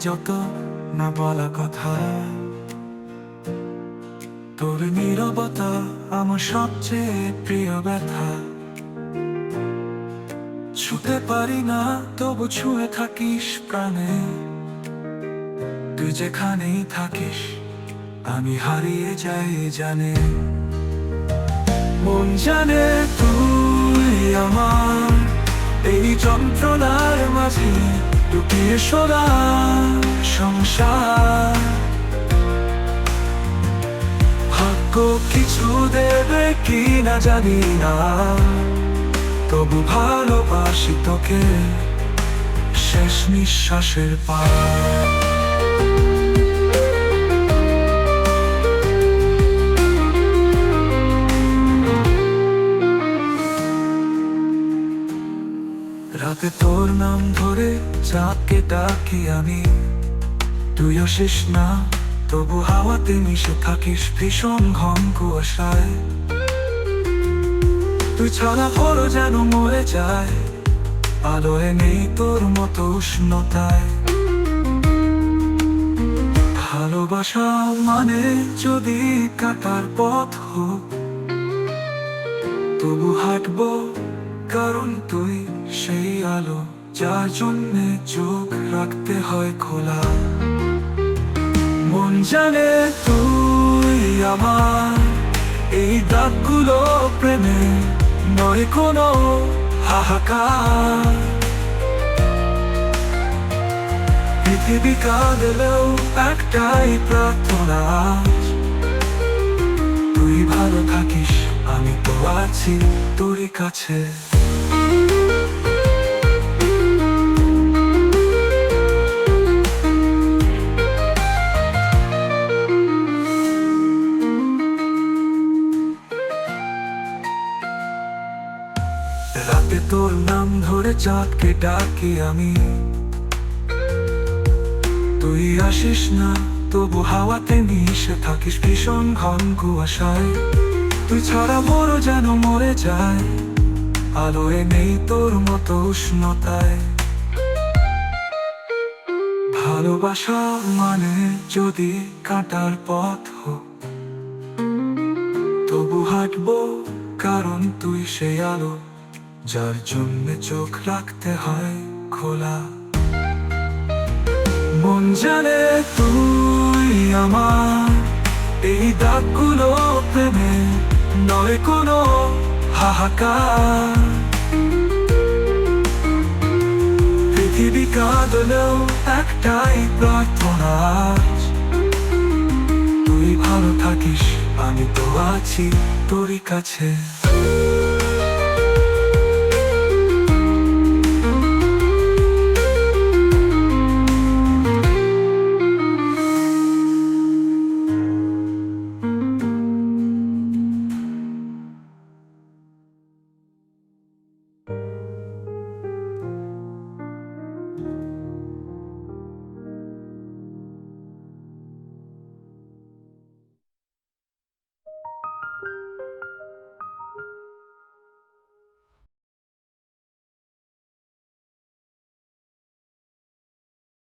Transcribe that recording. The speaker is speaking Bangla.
যত না বলা কথা, তোর নীরবতা আমার সবচেয়ে প্রিয় ব্যথা। ছুতে পারি না, তবু ছুঁয়ে থাকিস প্রাণে। তুই যেখানেই থাকিস, আমি হারিয়ে যাই জানে। মন জানে তুই আমার, এই যন্ত্রণার মাঝে লুকিয়ে সোনা সংসার। ভাগ্য কিছু দেবে কি না জানি না। তবু ভালোবাসি তোকে, শেষ নিঃশ্বাসের পার। রাতে তোর নাম ধরে চাঁদকে ডাকি আমি। তুই আসিস না, তবু হাওয়াতে মিশে থাকিস ভীষণ ঘন কুয়াশায়। তুই ছাড়া পরো যেন মরে যায়, আলোয় নেই তোর মতো উষ্ণতায়। ভালোবাসা মানে যদি কাটার পথ হোক, তবু হাঁটবো কারণ তুই সেই আলো, যার জন্যে চোখ রাখতে হয় খোলা। মন জানে তুই আমার, এই দাগগুলো প্রেমে নয় কোনো হাহাকার। পৃথিবী কাঁদলেও একটাই প্রার্থনা, তুই ভালো থাকিস। আমি তো আছি তোর কাছে। রাতে তোর নাম ধরে চাঁদকে ডাকি আমি। তুই আসিস না, তবু হাওয়াতে মিশে থাকিস ভীষণ ঘন কুয়াশায়। তুই ছাড়া বড় যেন মরে যায়। আলোয় নেই তোর মতো উষ্ণতায়। ভালোবাসা মানে যদি কাটার পথ তবু হাঁটবো কারণ তুই সেই আলো, যার জন্য চোখ রাখতে হয় খোলা। মন জানে তুই আমার এই দাগগুলো প্রেমে। নয় কোনো হাহাকার। পৃথিবী কাঁদলেও একটাই প্রার্থনা তুই ভালো থাকিস, আমি তো আছি তোরই কাছে।